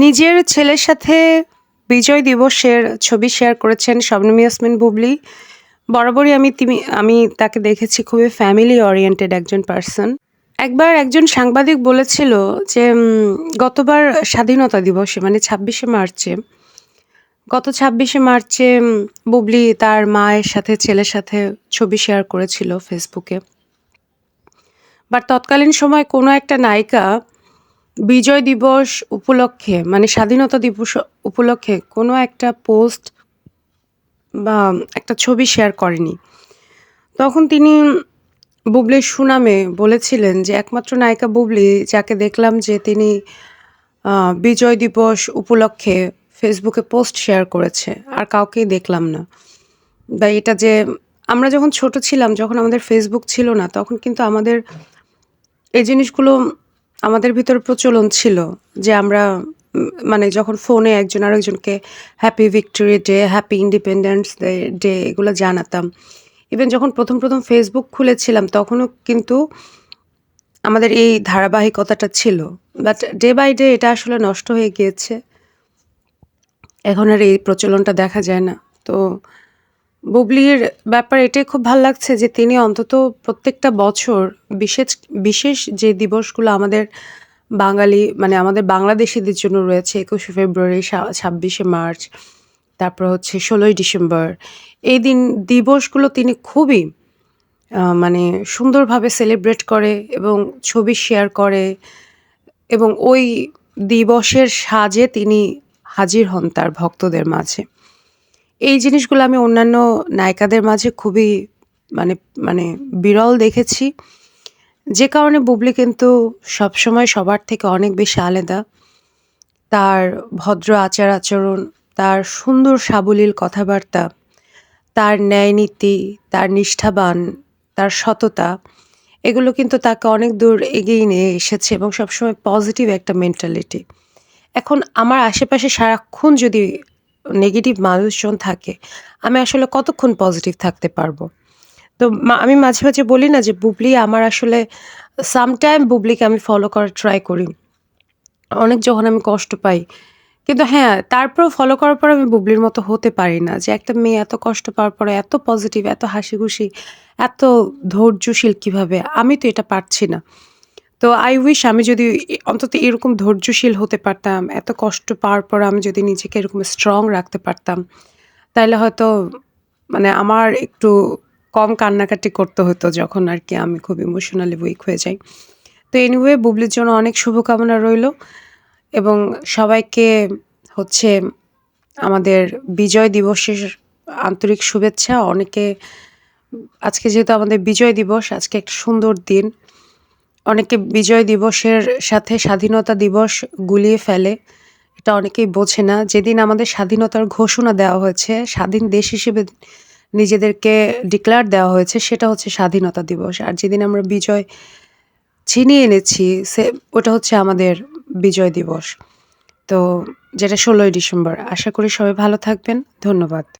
নিজের ছেলের সাথে বিজয় দিবসের ছবি শেয়ার করেছেন শবনম ইয়াসমিন বুবলি। বরাবরই আমি তিনি আমি তাকে দেখেছি খুবই ফ্যামিলি ওরিয়েন্টেড একজন পার্সন একবার একজন সাংবাদিক বলেছিল যে গতবার স্বাধীনতা দিবসে মানে ছাব্বিশে মার্চে, গত ছাব্বিশে মার্চে বুবলি তার মায়ের সাথে, ছেলের সাথে ছবি শেয়ার করেছিল ফেসবুকে বাট তৎকালীন সময় কোনো একটা নায়িকা বিজয় দিবস উপলক্ষে মানে স্বাধীনতা দিবস উপলক্ষে কোনো একটা পোস্ট বা একটা ছবি শেয়ার করেনি। তখন তিনি বুবলির সুনামে বলেছিলেন যে, একমাত্র নায়িকা বুবলি, যাকে দেখলাম যে তিনি বিজয় দিবস উপলক্ষে ফেসবুকে পোস্ট শেয়ার করেছে, আর কাউকেই দেখলাম না। বা এটা যে, আমরা যখন ছোট ছিলাম, যখন আমাদের ফেসবুক ছিল না, তখন কিন্তু আমাদের এই জিনিসগুলো আমাদের ভিতর প্রচলন ছিল যে আমরা মানে যখন ফোনে একজন আরেকজনকে happy victory day happy independence day এগুলো জানাতাম। ইভেন যখন প্রথম প্রথম ফেসবুক খুলেছিলাম, তখনও কিন্তু আমাদের এই ধারাবাহিকতাটা ছিল। বাট ডে বাই ডে এটা আসলে নষ্ট হয়ে গিয়েছে। এখন আর এই প্রচলনটা দেখা যায় না। তো বুবলির ব্যাপার এটাই খুব ভালো লাগছে যে তিনি অন্তত প্রত্যেকটা বছর বিশেষ বিশেষ যে দিবসগুলো আমাদের বাঙালি মানে আমাদের বাংলাদেশিদের জন্য রয়েছে, একুশে ফেব্রুয়ারি ছাব্বিশে মার্চ, তারপর হচ্ছে ষোলোই ডিসেম্বর, এই দিন দিবসগুলো তিনি খুবই মানে সুন্দরভাবে সেলিব্রেট করে এবং ছবি শেয়ার করে এবং ওই দিবসের সাজে তিনি হাজির হন তার ভক্তদের মাঝে। এই জিনিসগুলো আমি অন্যান্য নায়িকাদের মাঝে খুবই মানে মানে বিরল দেখেছি। যে কারণে বুবলি কিন্তু সবসময় সবার থেকে অনেক বেশি আলাদা। তার ভদ্র আচার আচরণ, তার সুন্দর সাবলীল কথাবার্তা, তার ন্যায়নীতি, তার নিষ্ঠাবান, তার সততা, এগুলো কিন্তু তাকে অনেক দূর এগিয়ে নিয়ে এসেছে এবং সবসময় পজিটিভ একটা মেন্টালিটি। এখন আমার আশেপাশে সারাক্ষণ যদি নেগেটিভ মানুষজন থাকে, আমি আসলে কতক্ষণ পজিটিভ থাকতে পারব? তো আমি মাঝে মাঝে বলি না যে, বুবলি, আমার আসলে সামটাইম বুবলিকে আমি ফলো করার ট্রাই করি। অনেক যখন আমি কষ্ট পাই। কিন্তু হ্যাঁ তারপরেও ফলো করার পর আমি বুবলির মতো হতে পারি না যে, একটা মেয়ে এত কষ্ট পাওয়ার পরে এত পজিটিভ এত হাসি খুশি এত ধৈর্যশীল কীভাবে? আমি তো এটা পারছি না। তো আই উইশ আমি যদি অন্তত এরকম ধৈর্যশীল হতে পারতাম, এত কষ্ট পাওয়ার পর আমি যদি নিজেকে এরকম স্ট্রং রাখতে পারতাম, তাহলে হয়তো মানে আমার একটু কম কান্নাকাটি করতে হতো যখন আর কি আমি খুব ইমোশনালি উইক হয়ে যাই। তো এনিওয়ে বুবলির জন্য অনেক শুভকামনা রইল এবং সবাইকে হচ্ছে আমাদের বিজয় দিবসের আন্তরিক শুভেচ্ছা। অনেকে, আজকে যেহেতু আমাদের বিজয় দিবস, আজকে একটা সুন্দর দিন। অনেকে বিজয় দিবসের সাথে স্বাধীনতা দিবস গুলিয়ে ফেলে। এটা অনেকেই বোঝে না। যেদিন আমাদের স্বাধীনতার ঘোষণা দেওয়া হয়েছে, স্বাধীন দেশ হিসেবে নিজেদেরকে ডিক্লেয়ার দেওয়া হয়েছে, সেটা হচ্ছে স্বাধীনতা দিবস। আর যেদিন আমরা বিজয় ছিনিয়ে এনেছি, সে ওটা হচ্ছে আমাদের বিজয় দিবস। তো যেটা ষোলোই ডিসেম্বর। আশা করি সবাই ভালো থাকবেন। ধন্যবাদ।